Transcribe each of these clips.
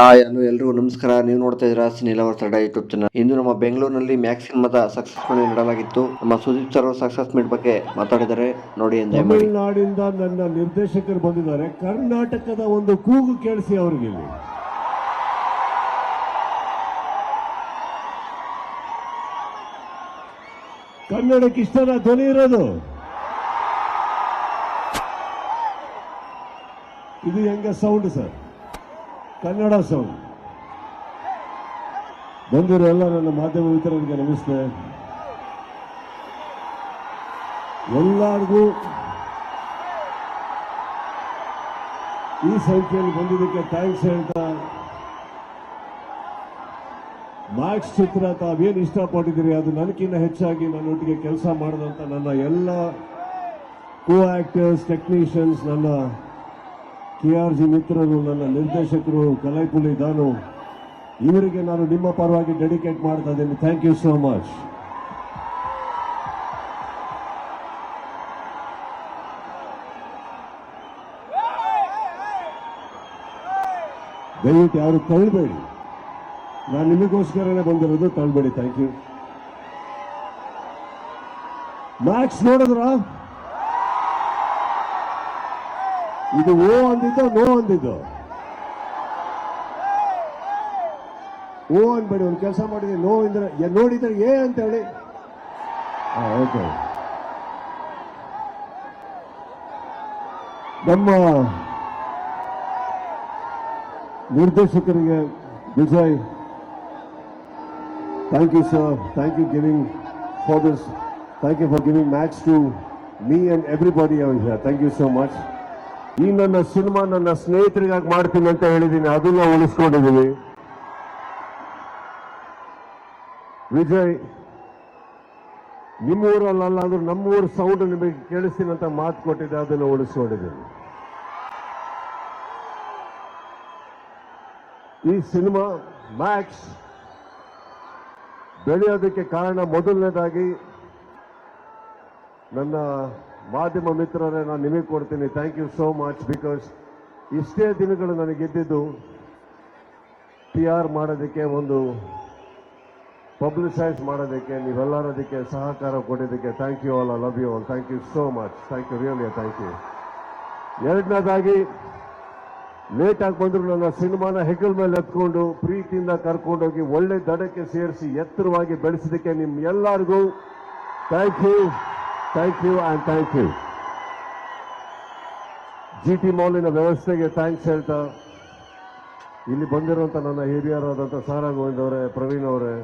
Hi hello ಎಲ್ರಿಗೂ ನಮಸ್ಕಾರ. ನೀವು ನೋಡ್ತಾ ಇದ್ದೀರಾ ಸಿನಿಲವರ್ ತಡ ಯೂಟ್ಯೂಬ್ ಚಾನಲ್ ಇಂದು ನಮ್ಮ ಬೆಂಗಳೂರಿನಲ್ಲಿ ಮ್ಯಾಕ್ಸ್ ಸಿನಿಮಾದ ಸಕ್ಸಸ್ ಮೀಟ್ ನೀಡಲಾಗಿತ್ತು ನಮ್ಮ ಸುದೀಪ್ ಸರ್ ಸಕ್ಸಸ್ ಮೀಟ್ ಬಗ್ಗೆ ಮಾತಾಡಿದರೆ ನೋಡಿ ಎಂಜಾಯ್ ಮಾಡಿ ತಮಿಳುನಾಡಿಂದ ನನ್ನ ನಿರ್ದೇಶಕರು ಬಂದಿದ್ದಾರೆ. ಕರ್ನಾಟಕದ ಒಂದು ಕೂಗು ಕೇಳಿಸಿ ಅವರಿಗೆ ಕನ್ನಡಕ್ಕೆ ಇಷ್ಟನ ಧ್ವನಿ ಇರೋದು. ಇದು ಹೆಂಗ ಸೌಂಡ್ ಸರ್ ಕನ್ನಡ ಸೌಂಡ್ ಬಂದಿರೋ ಎಲ್ಲ ನನ್ನ ಮಾಧ್ಯಮ ಮಿತ್ರರಿಗೆ ನಮಸ್ತೆ. ಎಲ್ಲರಿಗೂ ಈ ಸಂಖ್ಯೆಯಲ್ಲಿ ಬಂದಿದ್ದಕ್ಕೆ ಥ್ಯಾಂಕ್ಸ್ ಹೇಳ್ತಾ ಮ್ಯಾಕ್ಸ್ ಚಿತ್ರ ತಾವೇನು ಇಷ್ಟಪಟ್ಟಿದ್ದೀರಿ? ಅದು ನನಗಿಂತ ಹೆಚ್ಚಾಗಿ ನನ್ನೊಟ್ಟಿಗೆ ಕೆಲಸ ಮಾಡಿದಂಥ ನನ್ನ ಎಲ್ಲ ಕೋ ಆಕ್ಟರ್ಸ್ ಟೆಕ್ನಿಷಿಯನ್ಸ್ ನನ್ನ ಕೆ ಆರ್ ಜಿ ಮಿತ್ರರು, ನನ್ನ ನಿರ್ದೇಶಕರು ಕಲೈಪುಲಿ ದಾನು ಇವರಿಗೆ ನಾನು ನಿಮ್ಮ ಪರವಾಗಿ ಡೆಡಿಕೇಟ್ ಮಾಡ್ತಾ ಇದ್ದೀನಿ. ಥ್ಯಾಂಕ್ ಯು ಸೋ ಮಚ್ ದಯವಿಟ್ಟು ಯಾರು ತಳ್ಬೇಡಿ ನಾನು ನಿಮಗೋಸ್ಕರನೇ ಬಂದಿರೋದು ತಳ್ಬೇಡಿ ಥ್ಯಾಂಕ್ ಯು ಮ್ಯಾಕ್ಸ್ ನೋಡಿದ್ರ? ಇದು ಓ ಅಂದಿದ್ದು ನೋ ಅಂದಿದ್ದು? ಓ ಅನ್ಬೇಡಿ, ಒಂದು ಕೆಲಸ ಮಾಡಿದ್ರೆ ನೋ ಅಂದ್ರೆ ನೋಡಿದ್ರೆ ಏ ಅಂತ ಹೇಳಿ ಓಕೆ ನಮ್ಮ ನಿರ್ದೇಶಕರಿಗೆ Vijay thank you sir thank you giving for this thank you for giving match to me and everybody thank you so much ಈ ನನ್ನ ಸಿನಿಮಾ ನನ್ನ ಸ್ನೇಹಿತರಿಗಾಗಿ ಮಾಡ್ತೀನಿ ಅಂತ ಹೇಳಿದ್ದೀನಿ, ಅದನ್ನ ಉಳಿಸ್ಕೊಂಡಿದ್ದೀನಿ ವಿಜಯ್ ನಿಮ್ಮೂರಲ್ಲ ಅಂದ್ರೆ ನಮ್ಮೂರ ಸೌಂಡ್ ನಿಮಗೆ ಕೇಳಿಸ್ತೀನಿ ಅಂತ ಮಾತು ಕೊಟ್ಟಿದ್ದೆ, ಅದನ್ನು ಉಳಿಸ್ಕೊಂಡಿದ್ದೀನಿ. ಈ ಸಿನಿಮಾ ಮ್ಯಾಕ್ಸ್ ಬೆಳೆಯೋದಕ್ಕೆ ಕಾರಣ ಮೊದಲನೇದಾಗಿ ನನ್ನ ಮಾಧ್ಯಮ ಮಿತ್ರರೇ, ನಾನು ನಿಮಗೆ ಕೊಡ್ತೀನಿ. Thank you so much because ಇಷ್ಟೇ ದಿನಗಳು ನನಗೆ ಗೆದ್ದಿದ್ದು ಪಿ ಆರ್ ಮಾಡೋದಕ್ಕೆ, ಒಂದು ಪಬ್ಲಿಸೈಸ್ ಮಾಡೋದಕ್ಕೆ ನೀವೆಲ್ಲರೂ ಅದಕ್ಕೆ ಸಹಕಾರ ಕೊಟ್ಟಿದ್ದಕ್ಕೆ thank you all I love you all thank you so much thank you really thank you ಎರಡನೇದಾಗಿ ಲೇಟ್ ಆಗಿ ಬಂದರೂ ನನ್ನ ಸಿನಿಮಾನ ಹೆಗಲ್ ಮೇಲೆ ಎತ್ಕೊಂಡು, ಪ್ರೀತಿಯಿಂದ ಕರ್ಕೊಂಡೋಗಿ ಒಳ್ಳೆ ದಡಕ್ಕೆ ಸೇರಿಸಿ ಎತ್ತರವಾಗಿ ಬೆಳೆಸಿದಕ್ಕೆ ನಿಮ್ಮೆಲ್ಲರಿಗೂ thank you thank you and thank you G T ಮಾಲಿನ ವ್ಯವಸ್ಥೆಗೆ ಥ್ಯಾಂಕ್ಸ್ ಹೇಳ್ತಾ, ಇಲ್ಲಿ ಬಂದಿರುವಂಥ ನನ್ನ ಹಿರಿಯರಾದಂಥ ಸಾರಾ ಗೋವಿಂದ್ ಅವರೇ, ಪ್ರವೀಣ್ ಅವರೇ,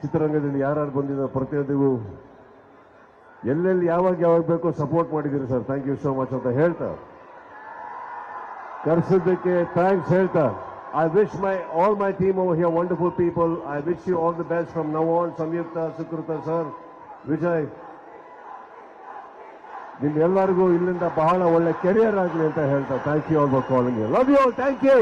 ಚಿತ್ರರಂಗದಲ್ಲಿ ಯಾರ್ಯಾರು ಬಂದಿದ್ದ ಪ್ರತಿಯೊಂದಿಗೂ, ಎಲ್ಲೆಲ್ಲಿ ಯಾವಾಗ ಯಾವಾಗ ಬೇಕೋ ಸಪೋರ್ಟ್ ಮಾಡಿದ್ದೀರಿ sir thank you so much ಅಂತ ಹೇಳ್ತಾ. ಕರೆಸಿದ್ದಕ್ಕೆ ಥ್ಯಾಂಕ್ಸ್ ಹೇಳ್ತಾ. I wish my all my team over here wonderful people I wish you all the best from now on Samyuktha, Sukrutha sir Vijay ನಿಮ್ಗೆಲ್ಲರಿಗೂ ಇಲ್ಲಿಂದ ಬಹಳ ಒಳ್ಳೆ ಕೆರಿಯರ್ ಆಗಲಿ ಅಂತ ಹೇಳ್ತಾ thank you all for calling you love you all thank you